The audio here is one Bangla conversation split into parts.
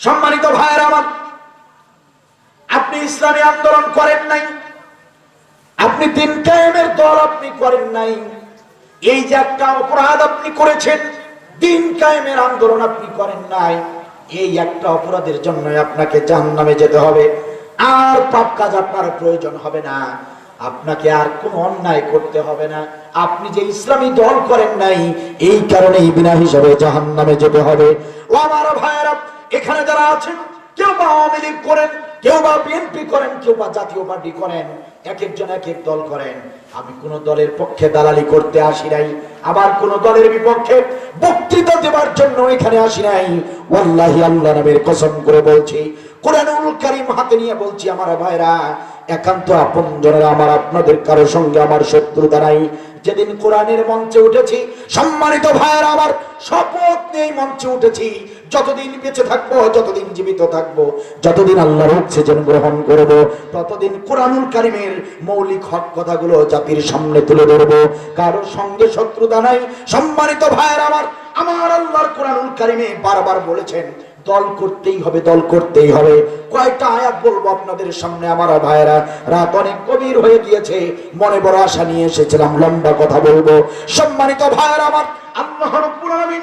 সম্মানিত ভাইয়ের আমার, আপনি ইসলামী আন্দোলন করেন নাই, আপনি দিন কায়েমের দল আপনি করেন নাই, এই যে একটা অপরাধ আপনি করেছেন, দিন কায়েমের আন্দোলন আপনি করেন নাই, এই একটা অপরাধের জন্য আপনাকে জাহান্নামে যেতে হবে, আর পাপ কাজ আপনার প্রয়োজন হবে না, আপনাকে আর কোনো অন্যায় করতে হবে না, আপনি যে ইসলামী দল করেন নাই, এই কারণেই বিনা হিসাবে জাহান্নামে যেতে হবে। ও আমার ভাইয়েরা এখানে যারা আছেন, কেউ বা আওয়ামী লীগ করেন, কেউ বা বিএনপি করেন, কেউ বা জাতীয় পার্টি করেন এক একজন এক এক দল করেন। আমি কোন দলের পক্ষে দালালি করতে আসি নাই, আবার কোন দলের বিপক্ষে বক্তৃতা দেবার জন্য এখানে আসি নাই। ওয়াল্লাহি আল্লাহ নামের কসম করে বলছি, কোরআনুল কারীম হাতে নিয়ে বলছি, আমার ভাইরা, একান্ত আপন জনেরা আমার আপনাদের কারও সঙ্গে আমার শত্রুতা নাই। যেদিন কোরআনের মঞ্চে উঠেছি, সম্মানিত ভাইয়ের, আমার শপথ নিয়ে মঞ্চে উঠেছি। যতদিন বেঁচে থাকব, যতদিন জীবিত থাকব, যতদিন আল্লাহর অক্সিজেন গ্রহণ করব, ততদিন কোরআনুল কারিমের মৌলিক হক কথাগুলো জাতির সামনে তুলে ধরবো। কারোর সঙ্গে শত্রুতা নাই। সম্মানিত ভাইয়ের, আমার আমার আল্লাহর কোরআনুল কারিমে বারবার বলেছেন দল করতেই হবে, দল করতেই হবে। কয়েকটা আয়াত বলব আপনাদের সামনে আমার ভাইয়েরা? রাত অনেক গভীর হয়ে গিয়েছে, মনে বড় আশা নিয়ে এসেছিলাম, লম্বা কথা বলব। সম্মানিত ভাইয়েরা আমার, আল্লাহ রাব্বুল আলামিন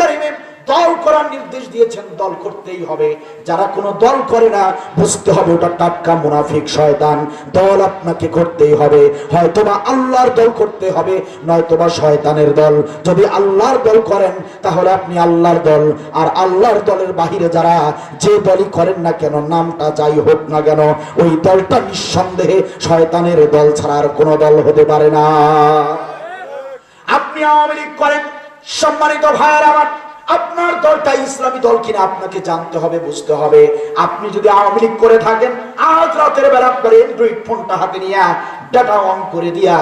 কারীমে দল করার নির্দেশ দিয়েছেন, দল করতেই হবে। যারা কোনো দল করে না, বুঝতে হবে ওটা টাটকা মুনাফিক শয়তান। দল আপনাকে করতেই হবে। হয়তোবা আল্লাহর দল করতে হবে, নয়তোবা শয়তানের দল। যদি আল্লাহর দল করেন, তাহলে আপনি আল্লাহর দল। আর আল্লাহর দলের বাহিরে যারা যে দলই করেন না কেন, নামটা যাই হোক না কেন, ওই দলটা নিঃসন্দেহে শয়তানের দল ছাড়া আর কোনো দল হতে পারে না। আপনি আওয়ামী লীগ করেন, সম্মানিত ভাইয়ের আমার দলটা ইসলামী দল কিনা আপনাকে জানতে হবে, বুঝতে হবে। আপনি যদি আওয়ামী লীগ করে থাকেন, আজ রাতের বেলা আপনার অ্যান্ড্রয়েড ফোনটা হাতে নিয়ে ডাটা অন করে দিয়া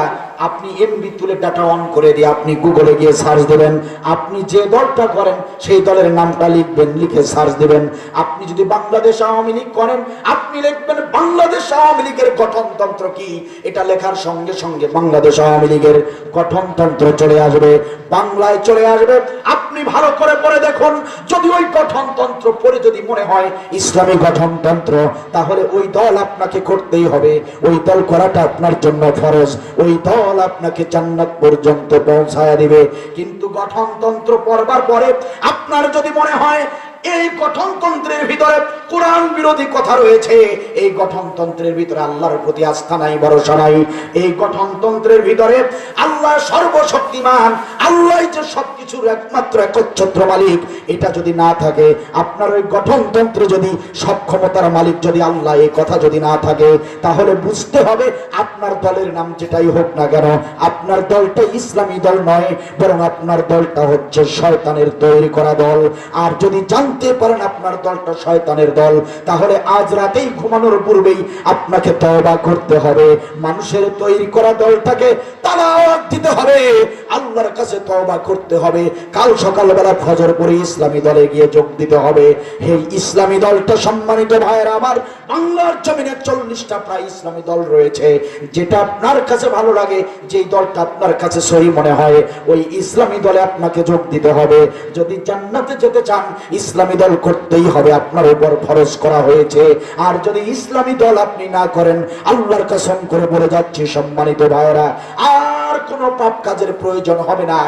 আপনি এমবি তুলে ডাটা অন করে দিয়ে আপনি গুগলে গিয়ে সার্চ দেবেন। আপনি যে দলটা করেন, সেই দলের নামটা লিখবেন, লিখে সার্চ দেবেন। আপনি যদি বাংলাদেশ আওয়ামী লীগ করেন, আপনি লিখবেন বাংলাদেশ আওয়ামী লীগের গঠনতন্ত্র কি? এটা লেখার সঙ্গে সঙ্গে বাংলাদেশ আওয়ামী লীগের গঠনতন্ত্র চলে আসবে। বাংলায় চলে আসবে। আপনি ভালো করে পড়ে দেখুন। যদি ওই গঠনতন্ত্র পড়ে যদি মনে হয় ইসলামী গঠনতন্ত্র, তাহলে ওই দল আপনাকে করতেই হবে। ওই দল করাটা আপনার জন্য ফরজ। ওই দল আপনাকে জান্নাত পর্যন্ত পৌঁছায় দিবে। কিন্তু গঠনতন্ত্র পড়বার পরে আপনার যদি মনে হয় এই গঠনতন্ত্রের ভিতরে কোরআন বিরোধী কথা রয়েছে। এই গঠনতন্ত্রের ভিতরে আল্লাহর প্রতি আস্থা নাই, ভরসা নাই। এই গঠনতন্ত্রের ভিতরে আল্লাহ সর্বশক্তিমান আল্লাহ যে সবকিছুর একমাত্র একচ্ছত্র মালিক, এটা যদি না থাকে, আপনার ওই গঠনতন্ত্রে যদি সক্ষমতার মালিক যদি আল্লাহ এই কথা যদি না থাকে, তাহলে বুঝতে হবে আপনার দলের নাম যেটাই হোক না কেন, আপনার দলটা ইসলামী দল নয়, বরং আপনার দলটা হচ্ছে শয়তানের তৈরি করা দল। আর যদি জানতে পারেন আপনার দলটা শয়তানের দল, তাহলে আজ রাতেই ঘুমানোর পূর্বেই আপনাকে তওবা করতে হবে। মানুষের তৈরি করা দলটাকে তালাক দিতে হবে, আল্লাহর কাছে তওবা করতে হবে। কাল সকালবেলা ফজর পরে ইসলামী দলে গিয়ে যোগ দিতে হবে। এই ইসলামী দলটা সম্মানিত ভাইয়েরা, আমার বাংলার জমিনে চল্লিশটা প্রায় ইসলামী দল রয়েছে। যেটা আপনার কাছে ভালো লাগে, যেই দলটা আপনার কাছে সহি মনে হয়, ওই ইসলামী দলে আপনাকে যোগ দিতে হবে। যদি জান্নাতে যেতে চান, ইসলামী দল করতেই হবে, আপনার উপর ফরজ করা হয়েছে। আর যদি ইসলামী দল আপনি না করেন, আল্লাহর কসম করে বলে যাচ্ছি সম্মানিত ভাইয়েরা, আর কোনো পাপ কাজের প্রয়োজন হবে না,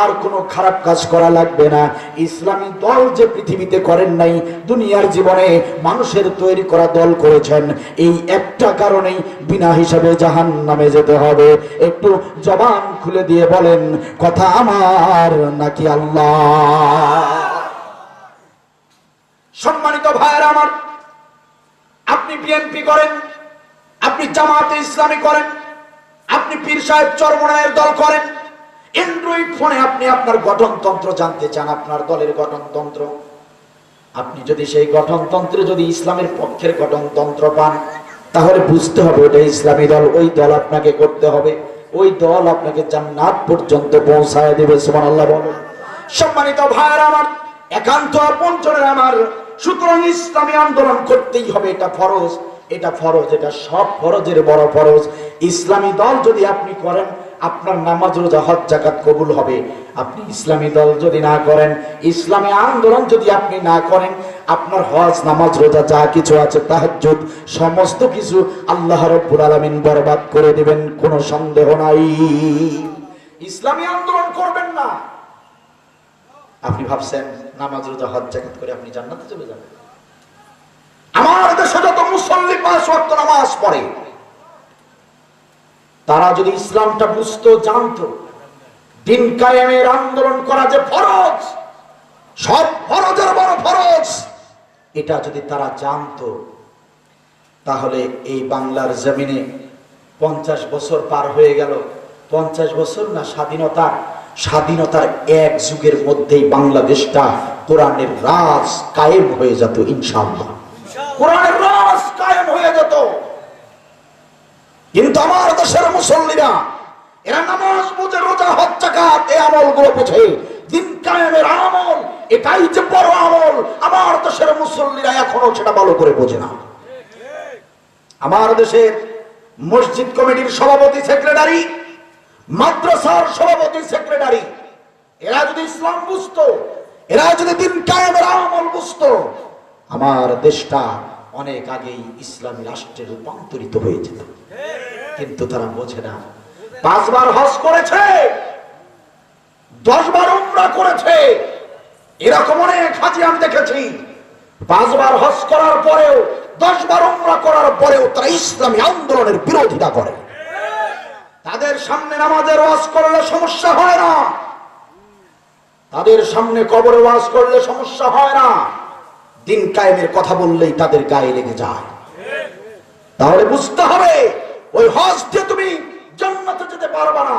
আর কোনো খারাপ কাজ করা লাগবে না। ইসলামী দল যে পৃথিবীতে করেন নাই, দুনিয়ার জীবনে মানুষের তৈরি করা দল করেছেন, এই একটা কারণেই বিনা হিসাবে জাহান নামে যেতে হবে। একটু জবান খুলে দিয়ে বলেন, কথা আমার নাকি আল্লাহ? সম্মানিত ভাইয়ের আমার, আপনি বিএনপি করেন, আপনি জামাতে ইসলামী করেন, আপনি পীর সাহেব চরমনায়ের দল করেন অ্যান্ড্রয়েড ফোনে আপনি আপনার গঠনতন্ত্র জানতে চান, আপনার দলের গঠনতন্ত্র। আপনি যদি সেই গঠনতন্ত্রে যদি ইসলামের পক্ষের গঠনতন্ত্র পান, তাহলে বুঝতে হবে ওটা ইসলামী দল, ওই দল আপনাকে করতে হবে, ওই দল আপনাকে জান্নাত পর্যন্ত পৌঁছায় দেবে সুমান আল্লাহ বলেন। সম্মানিত ভাইয়ের আমার, একান্ত আপনজনের আমার সুতরাং ইসলামী আন্দোলন করতেই হবে, এটা ফরজ। এটা ফরজ, এটা সব ফরজের বড় ফরজ। ইসলামী দল যদি আপনি করেন, আপনার নামাজ, রোজা, হজ জাকাত কবুল হবে। আপনি ইসলামী দল যদি না করেন, ইসলামী আন্দোলন যদি আপনি না করেন, আপনার হজ, নামাজ, রোজা, যা কিছু আছে, তাহাজ্জুদ, সমস্ত কিছু আল্লাহ রব্বুল আলামিন বরবাদ করে দেবেন, কোনো সন্দেহ নাই। ইসলামী আন্দোলন করবেন না। আপনি ভাবছেন নামাজ রোজা, হজ, জাকাত করে আপনি জান্নাতে চলে যাবেন। আমার দেশে যত মুসল্লি পাঁচ ওয়াক্ত নামাজ পড়ে, তারা যদি ইসলামটা বুঝতো, জানতো, দিন কায়েমের আন্দোলন করা যে ফরজ, সব ফরজের বড় ফরজ, এটা যদি তারা জানতো, তাহলে এই বাংলার জমিনে পঞ্চাশ বছর পার হয়ে গেল। পঞ্চাশ বছর না স্বাধীনতার স্বাধীনতার এক যুগের মধ্যেই বাংলাদেশটা কোরআনের রাজ কায়েম হয়ে যেত, ইনশাআল্লাহ। কোরআনের রাজ কায়েম হয়ে যেত। কিন্তু আমার দেশের মুসল্লিরা, এরা নামাজ বুঝে, রোজা হত্যাঘাত এই আমলগুলো বুঝে। দিন কায়েমের আমল, এটাই যে বড় আমল, আমার দেশের মুসল্লিরা এখনও সেটা ভালো করে বোঝে না। আমার দেশের মসজিদ কমিটির সভাপতি, সেক্রেটারি মাদ্রাসার সভাপতি সেক্রেটারি এরা যদি ইসলাম বুঝতো, এরা যদি দিন কায়েমের আমল বুঝতো, আমার দেশটা অনেক আগেই ইসলামী রাষ্ট্রে রূপান্তরিত হয়ে যেত। কিন্তু তারা বোঝে না। পাঁচবার হজ করেছে, দশবার উমরা করেছে, এরকম অনেক হাজি আমি দেখেছি। পাঁচবার হজ করার পরেও, দশবার উমরা করার পরেও তারা ইসলামী আন্দোলনের বিরোধিতা করে। তাদের সামনে নামাজের ওয়াজ করলে সমস্যা হয় না। তাদের সামনে কবরে ওয়াজ করলে সমস্যা হয় না। দিন কায়েমের কথা বললেই তাদের গায়ে লেগে যায়। তাহলে বুঝতে হবে, ওই হজ দিয়ে তুমি জান্নাতে যেতে পারবা না।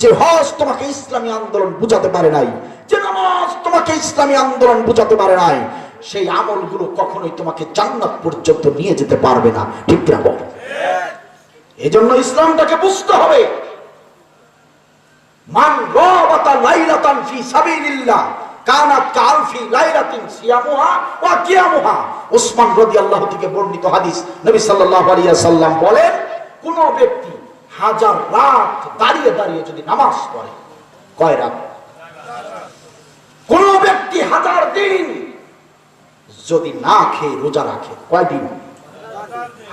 যে হজ তোমাকে ইসলামী আন্দোলন বুঝাতে পারে নাই, যে নামাজ তোমাকে ইসলামী আন্দোলন বুঝাতে পারে নাই, সেই আমলগুলো কখনোই তোমাকে জান্নাত পর্যন্ত নিয়ে যেতে পারবে না। ঠিক না বল? এই জন্য ইসলামটাকে বুঝতে হবে। থেকে বর্ণিত হাদিস বলেন, কোন ব্যক্তি হাজার রাত দাঁড়িয়ে দাঁড়িয়ে যদি নামাজ পড়ে, কয় রাত? কোন ব্যক্তি হাজার দিন যদি না খেয়ে রোজা রাখে, কয় দিন?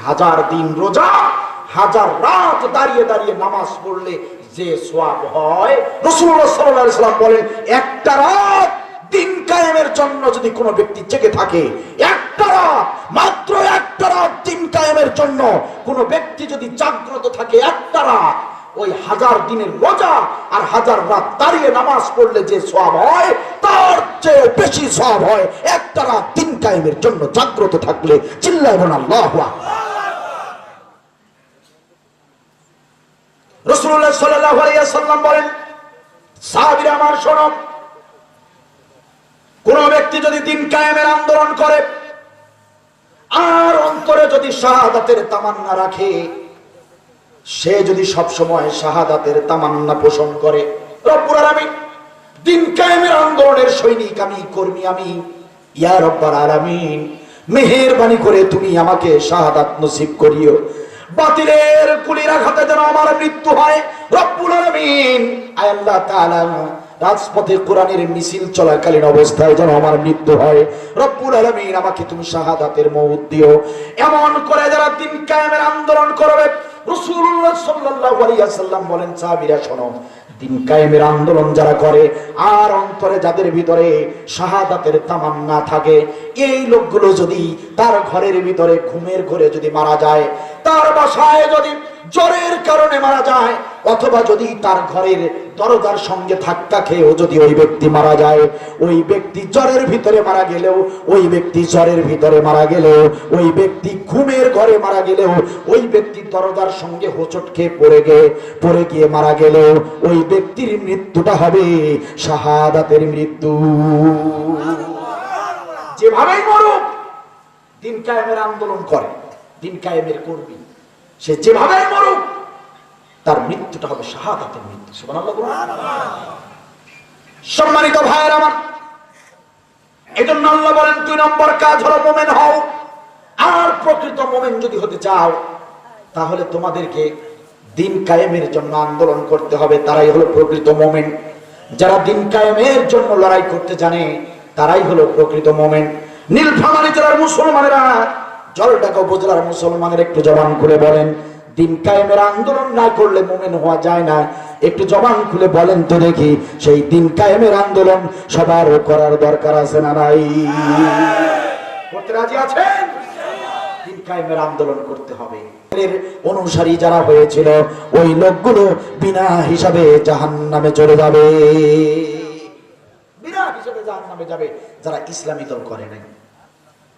হাজার দিন রোজা হাজার রাত দাঁড়িয়ে দাঁড়িয়ে নামাজ পড়লে যে সোয়াব হয় রসুল্লাহ বলেন, একটা রাত দিন কায়েমের জন্য যদি কোনো ব্যক্তি জেগে থাকে, একটা রাত, মাত্র একটা রাত দিন কায়েমের জন্য কোনো ব্যক্তি যদি জাগ্রত থাকে, একটা রাত, ওই হাজার দিনের রোজা আর হাজার রাত দাঁড়িয়ে নামাজ পড়লে যে সব হয়, তার চেয়ে বেশি সব হয়, একটা রাত দিন কায়েমের জন্য জাগ্রত থাকলে, চিল্লায় বোন আল্লাহ রসুল্লাহ বলেন আমার শোনো, কোন ব্যক্তি যদি দিন কায়েমের আন্দোলন করে, আর অন্তরে যদি শাহাদাতের তামান্না রাখে, সে যদি সব সময় শাহাদাতের তামান্না পোষণ করে আলামিন, দিন কায়েমের আন্দোলনের সৈনিক আমি, কর্মী আমি, ইয়া রব্বার আলামিন, মেহেরবানি করে তুমি আমাকে শাহাদাত নসিব করিও। বাতিলের কুলির আঘাতে যেন আমার মৃত্যু হয়। রব্বুল আলামিন আল্লাহ তাআলা, রাজপথে কোরআনের মিছিল চলাকালীন অবস্থায় যেন আমার মৃত্যু হয়। রব্বুল আলামিন, আমাকে তুমি শাহাদাতের মৌত দিও। এমন করে যারা দিন কায়েমের আন্দোলন করবে রাসূলুল্লাহ সাল্লাল্লাহু আলাইহি বলেন, সাহাবিরা, শোনো, দিন কায়েমের আন্দোলন যারা করে, আর অন্তরে যাদের ভিতরে শাহাদাতের তামান্না থাকে, এই লোকগুলো যদি তার ঘরের ভিতরে ঘুমের ঘরে যদি মারা যায়, তার বাসায় যদি জ্বরের কারণে মারা যায়, অথবা যদি তার ঘরের দরজার সঙ্গে ধাক্কা খেয়েও যদি ওই ব্যক্তি মারা যায়, ওই ব্যক্তি জ্বরের ভিতরে মারা গেলেও, ওই ব্যক্তি জ্বরের ভিতরে মারা গেলেও, ওই ব্যক্তি ঘুমের ঘরে মারা গেলেও, ওই ব্যক্তি দরজার সঙ্গে হোঁচট খেয়ে পড়ে গিয়ে পড়ে গিয়ে মারা গেলেও, ওই ব্যক্তির মৃত্যুটা হবে শাহাদাতের মৃত্যু। যেভাবেই মরুক, দিন কায়েমের আন্দোলন করে, দিন কায়েমের কর্মী। সে যেভাবেই মরুক, তার মৃত্যুটা হবে শাহাদাতের মৃত্যু। সম্মানিত ভাইয়ের আমার, এজন্য আল্লাহ বলেন, দুই নম্বর কাজ হলো মোমেন হও। আর প্রকৃত মোমেন যদি হতে চাও, তাহলে তোমাদেরকে দিন কায়েমের জন্য আন্দোলন করতে হবে। তারাই হলো প্রকৃত মোমেন। যারা দিন কায়েমের জন্য লড়াই করতে জানে, তারাই হলো প্রকৃত মোমেন। নীলফামারী জেলার মুসলমানেরা জলটাকে উপজেলার মুসলমানের একটু জবান খুলে বলেন। দিন কায়েমের আন্দোলন না করলে মোমেন হওয়া যায় না। একটু জবান খুলে বলেন তো দেখি, সেই দিন কায়েমের আন্দোলন সবার করার দরকার আছে না নাই? করতে রাজি আছেন? দিন কায়েমের আন্দোলন করতে হবে। অনুসারী যারা হয়েছিল, ওই লোকগুলো বিনা হিসাবে চলে যাবে। বিনা হিসাবে যাবে, যারা ইসলামী দল করে নাই।